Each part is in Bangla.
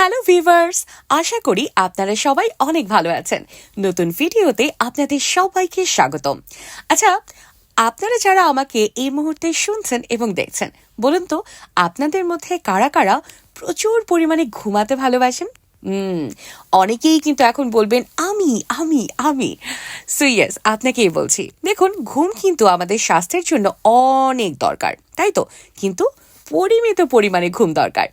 হ্যালো ভিভার্স আশা করি আপনারা সবাই অনেক ভালো আছেন। নতুন ভিডিওতে আপনাদের সবাইকে স্বাগতম। আচ্ছা আপনারা যারা আমাকে এই মুহূর্তে শুনছেন এবং দেখছেন, বলুন তো, আপনাদের মধ্যে কারা কারা প্রচুর পরিমাণে ঘুমাতে ভালোবাসেন? অনেকেই কিন্তু এখন বলবেন, আমি আমি আমি। সো ইয়েস আপনাকেই বলছি। দেখুন, ঘুম কিন্তু আমাদের স্বাস্থ্যের জন্য অনেক দরকার, তাই তো? কিন্তু পরিমিত পরিমাণে ঘুম দরকার।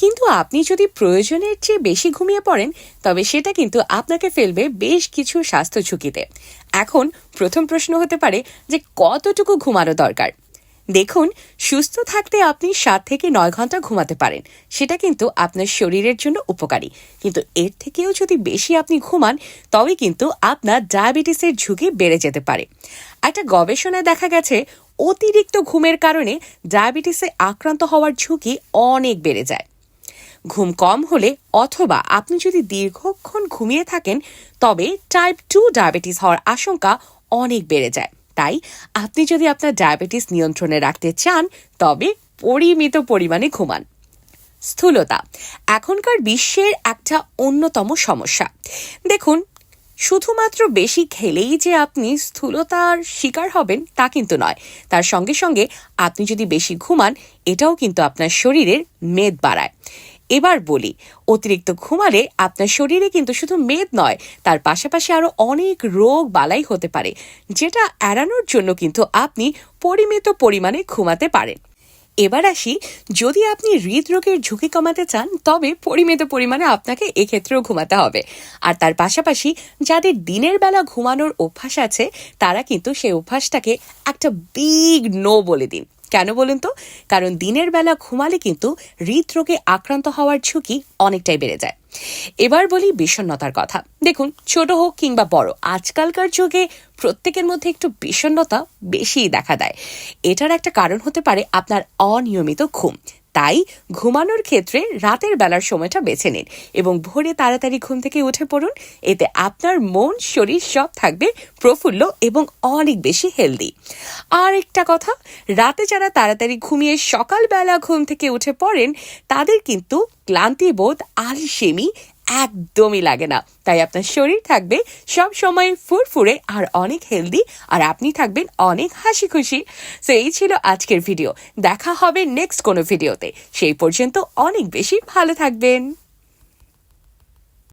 কিন্তু আপনি যদি প্রয়োজনের চেয়ে বেশি ঘুমিয়ে পড়েন, তবে সেটা কিন্তু আপনাকে ফেলবে বেশ কিছু স্বাস্থ্য ঝুঁকিতে। এখন প্রথম প্রশ্ন হতে পারে যে কতটুকু ঘুমানো দরকার? দেখুন, সুস্থ থাকতে আপনি সাত থেকে নয় ঘণ্টা ঘুমাতে পারেন। সেটা কিন্তু আপনার শরীরের জন্য উপকারী। কিন্তু এর থেকেও যদি বেশি আপনি ঘুমান, তবে কিন্তু আপনার ডায়াবেটিসের ঝুঁকি বেড়ে যেতে পারে। একটা গবেষণায় দেখা গেছে, অতিরিক্ত ঘুমের কারণে ডায়াবেটিসে আক্রান্ত হওয়ার ঝুঁকি অনেক বেড়ে যায়। ঘুম কম হলে অথবা আপনি যদি দীর্ঘক্ষণ ঘুমিয়ে থাকেন, তবে টাইপ টু ডায়াবেটিস হওয়ার আশঙ্কা অনেক বেড়ে যায়। তাই আপনি যদি আপনার ডায়াবেটিস নিয়ন্ত্রণে রাখতে চান, তবে পরিমিত পরিমাণে ঘুমান। স্থূলতা, এখনকার বিশ্বের একটা অন্যতম সমস্যা। দেখুন, শুধুমাত্র বেশি খেলেই যে আপনি স্থূলতার শিকার হবেন, তা কিন্তু নয়। তার সঙ্গে সঙ্গে আপনি যদি বেশি ঘুমান, এটাও কিন্তু আপনার শরীরের মেদ বাড়ায়। এবার বলি, অতিরিক্ত ঘুমালে আপনার শরীরে কিন্তু শুধু মেদ নয়, তার পাশাপাশি আরও অনেক রোগ বালাই হতে পারে, যেটা এড়ানোর জন্য কিন্তু আপনি পরিমিত পরিমাণে ঘুমাতে পারেন। এবার আসি, যদি আপনি হৃদরোগের ঝুঁকি কমাতে চান, তবে পরিমিত পরিমাণে আপনাকে এক্ষেত্রেও ঘুমাতে হবে। আর তার পাশাপাশি যাদের দিনের বেলা ঘুমানোর অভ্যাস আছে, তারা কিন্তু সেই অভ্যাসটাকে একটা বিগ নো বলে দিন। কেন বলুন তো? কারণ দিনের বেলা ঘুমালে কিন্তু হৃদরোগে আক্রান্ত হওয়ার ঝুঁকি অনেকটাই বেড়ে যায়। এবার বলি বিষণ্নতার কথা। দেখুন, ছোট হোক কিংবা বড়, আজকালকার যুগে প্রত্যেকের মধ্যে একটু বিষণ্নতা বেশিই দেখা দেয়। এটার একটা কারণ হতে পারে আপনার অনিয়মিত ঘুম। তাই ঘুমানোর ক্ষেত্রে রাতের বেলার সময়টা বেছে নিন এবং ভোরে তাড়াতাড়ি ঘুম থেকে উঠে পড়ুন। এতে আপনার মন, শরীর সব থাকবে প্রফুল্ল এবং অনেক বেশি হেলদি আর একটা কথা, রাতে যারা তাড়াতাড়ি ঘুমিয়ে সকালবেলা ঘুম থেকে উঠে পড়েন, তাদের কিন্তু ক্লান্তি বোধ, আলসেমি একদমই লাগে না। তাই আপনার শরীর থাকবে সব সময় ফুরফুরে আর অনেক হেলদি আর আপনি থাকবেন অনেক হাসি খুশি সো এই ছিল আজকের ভিডিও দেখা হবে নেক্সট কোনো ভিডিওতে সেই পর্যন্ত অনেক বেশি ভালো থাকবেন।